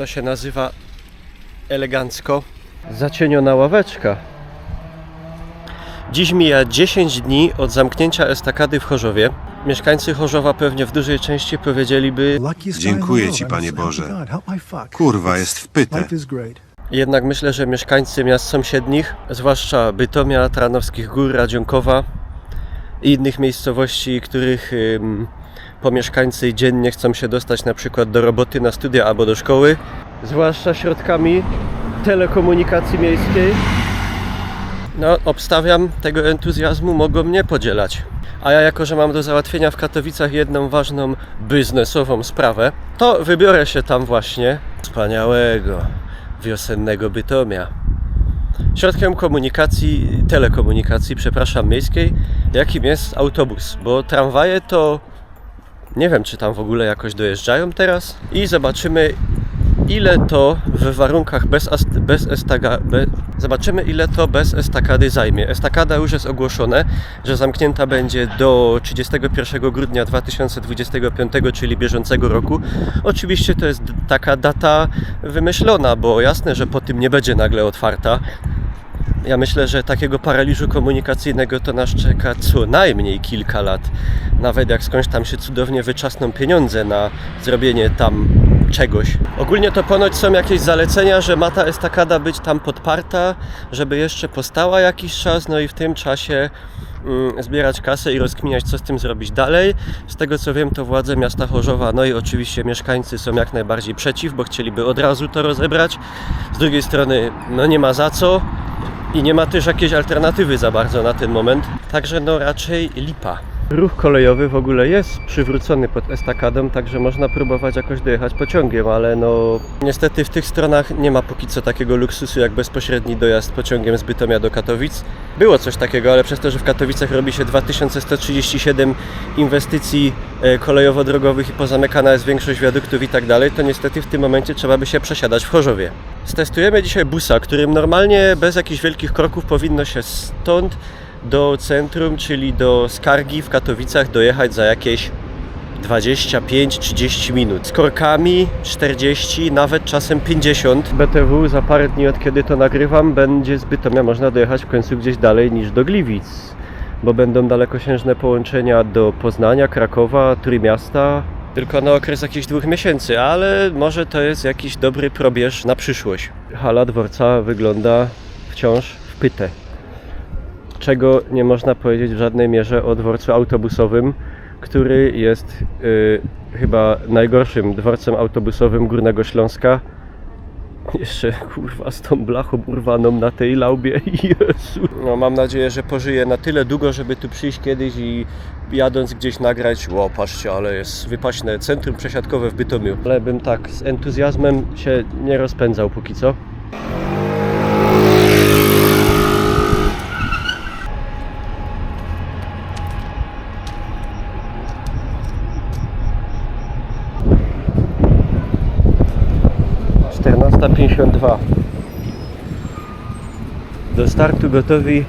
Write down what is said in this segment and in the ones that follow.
To się nazywa elegancko zacieniona ławeczka. Dziś mija 10 dni od zamknięcia estakady w Chorzowie. Mieszkańcy Chorzowa pewnie w dużej części powiedzieliby, Dziękuję ci, Panie Boże. Kurwa, jest wpyte. jednak myślę, że mieszkańcy miast sąsiednich, zwłaszcza Bytomia, Tranowskich Gór, Radzionkowa i innych miejscowości, których ym, po mieszkańcy dziennie chcą się dostać na przykład do roboty, na studia albo do szkoły, zwłaszcza środkami telekomunikacji miejskiej, no, obstawiam, tego entuzjazmu mogą mnie podzielać. A ja, jako że mam do załatwienia w Katowicach jedną ważną biznesową sprawę, to wybiorę się tam właśnie wspaniałego, wiosennego Bytomia. Środkiem komunikacji, telekomunikacji, przepraszam, miejskiej, jakim jest autobus, bo tramwaje to nie wiem, czy tam w ogóle jakoś dojeżdżają teraz i zobaczymy, ile to w warunkach bez, bez estaga, be, zobaczymy ile to bez estakady zajmie. Estakada już jest ogłoszone, że zamknięta będzie do 31 grudnia 2025, czyli bieżącego roku. Oczywiście to jest taka data wymyślona, bo jasne, że po tym nie będzie nagle otwarta. Ja myślę, że takiego paraliżu komunikacyjnego to nas czeka co najmniej kilka lat. Nawet jak skądś tam się cudownie wyczasną pieniądze na zrobienie tam czegoś. Ogólnie to ponoć są jakieś zalecenia, że ma ta estakada być tam podparta, żeby jeszcze postała jakiś czas, no i w tym czasie mm, zbierać kasę i rozkminiać, co z tym zrobić dalej. Z tego co wiem, to władze miasta Chorzowa, no i oczywiście mieszkańcy są jak najbardziej przeciw, bo chcieliby od razu to rozebrać. Z drugiej strony, no nie ma za co. I nie ma też jakiejś alternatywy za bardzo na ten moment. Także no raczej lipa. Ruch kolejowy w ogóle jest przywrócony pod estakadą, także można próbować jakoś dojechać pociągiem, ale no niestety w tych stronach nie ma póki co takiego luksusu jak bezpośredni dojazd pociągiem z Bytomia do Katowic. Było coś takiego, ale przez to, że w Katowicach robi się 2137 inwestycji kolejowo-drogowych i pozamykana jest większość wiaduktów i tak dalej, to niestety w tym momencie trzeba by się przesiadać w Chorzowie. Stestujemy dzisiaj busa, którym normalnie bez jakichś wielkich kroków powinno się stąd do centrum, czyli do Skargi w Katowicach dojechać za jakieś 25-30 minut. Z korkami 40, nawet czasem 50. BTW za parę dni od kiedy to nagrywam będzie z Bytomia można dojechać w końcu gdzieś dalej niż do Gliwic. Bo będą dalekosiężne połączenia do Poznania, Krakowa, Trójmiasta. Tylko na okres jakichś dwóch miesięcy, ale może to jest jakiś dobry probierz na przyszłość. Hala dworca wygląda wciąż w pytę czego nie można powiedzieć w żadnej mierze o dworcu autobusowym, który jest y, chyba najgorszym dworcem autobusowym Górnego Śląska. Jeszcze kurwa z tą blachą urwaną na tej laubie. Jezu. No, mam nadzieję, że pożyję na tyle długo, żeby tu przyjść kiedyś i jadąc gdzieś nagrać, ło patrzcie, ale jest wypaśne centrum przesiadkowe w Bytomiu. Ale bym tak z entuzjazmem się nie rozpędzał póki co. Czternasta pięćdziesiąt dwa. Do startu gotowi.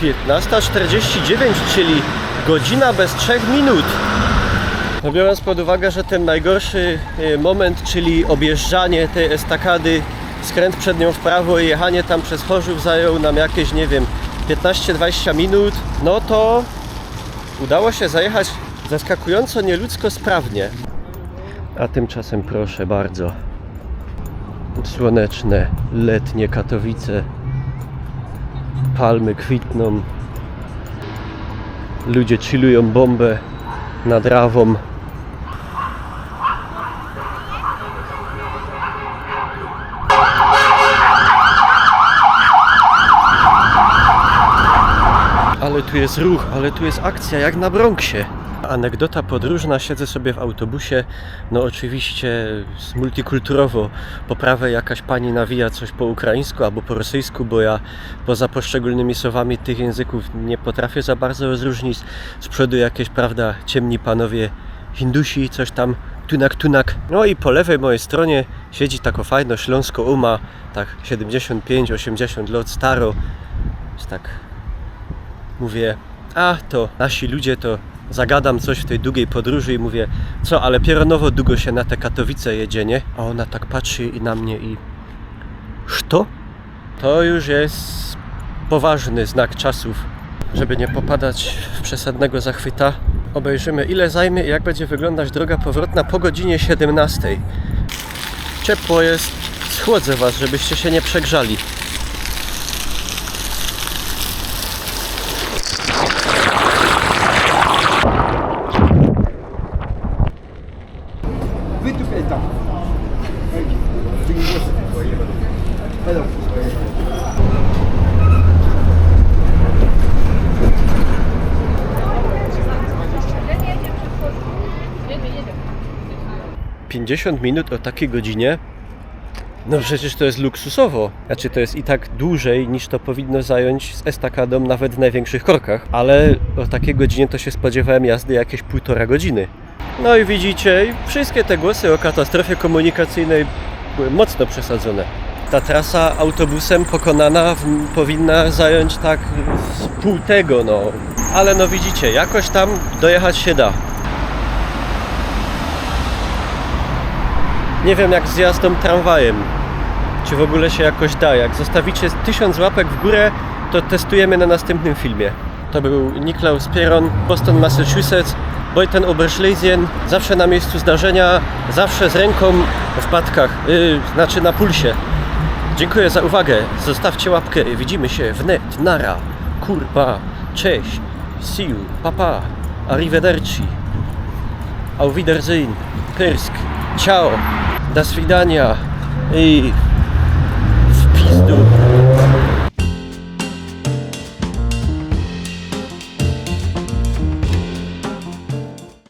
Piętnasta czterdzieści dziewięć, czyli godzina bez trzech minut. No biorąc pod uwagę, że ten najgorszy y, moment, czyli objeżdżanie tej estakady, skręt przed nią w prawo i jechanie tam przez Chorzów zajął nam jakieś, nie wiem, 15-20 minut, no to udało się zajechać zaskakująco nieludzko sprawnie. A tymczasem proszę bardzo, słoneczne, letnie Katowice, palmy kwitną, ludzie chillują bombę nad rawą. Ale tu jest ruch, ale tu jest akcja jak na Bronxie. Anegdota podróżna, siedzę sobie w autobusie, no oczywiście multikulturowo, po prawej jakaś pani nawija coś po ukraińsku albo po rosyjsku, bo ja poza poszczególnymi słowami tych języków nie potrafię za bardzo rozróżnić. Z przodu jakieś, prawda, ciemni panowie Hindusi, coś tam, tunak, tunak. No i po lewej mojej stronie siedzi tako fajno śląsko uma, tak 75-80 lat staro. Jest tak mówię, a to nasi ludzie to zagadam coś w tej długiej podróży i mówię, co, ale pieronowo długo się na te Katowice jedzie, nie? A ona tak patrzy i na mnie i... Co? To już jest poważny znak czasów, żeby nie popadać w przesadnego zachwyta. Obejrzymy ile zajmie i jak będzie wyglądać droga powrotna po godzinie 17. Ciepło jest, schłodzę Was, żebyście się nie przegrzali. Wytupie tam. Hello. 50 minut o takiej godzinie? No przecież to jest luksusowo. Znaczy to jest i tak dłużej niż to powinno zająć z estakadą nawet w największych korkach. Ale o takiej godzinie to się spodziewałem jazdy jakieś półtora godziny. No i widzicie, wszystkie te głosy o katastrofie komunikacyjnej były mocno przesadzone. Ta trasa autobusem pokonana w, powinna zająć tak z pół tego, no. Ale no widzicie, jakoś tam dojechać się da. Nie wiem jak z jazdą tramwajem. Czy w ogóle się jakoś da. Jak zostawicie tysiąc łapek w górę, to testujemy na następnym filmie. To był Niklaus Pieron, Boston, Massachusetts. Wojten Oberschlesien, zawsze na miejscu zdarzenia, zawsze z ręką w patkach, yy, znaczy na pulsie. Dziękuję za uwagę. Zostawcie łapkę. Widzimy się wnet. Nara. Kurwa. Cześć. See you. Papa. Arrivederci. Auf Wiedersehen. Pyrsk. Ciao. Do swidania. I w pizdu.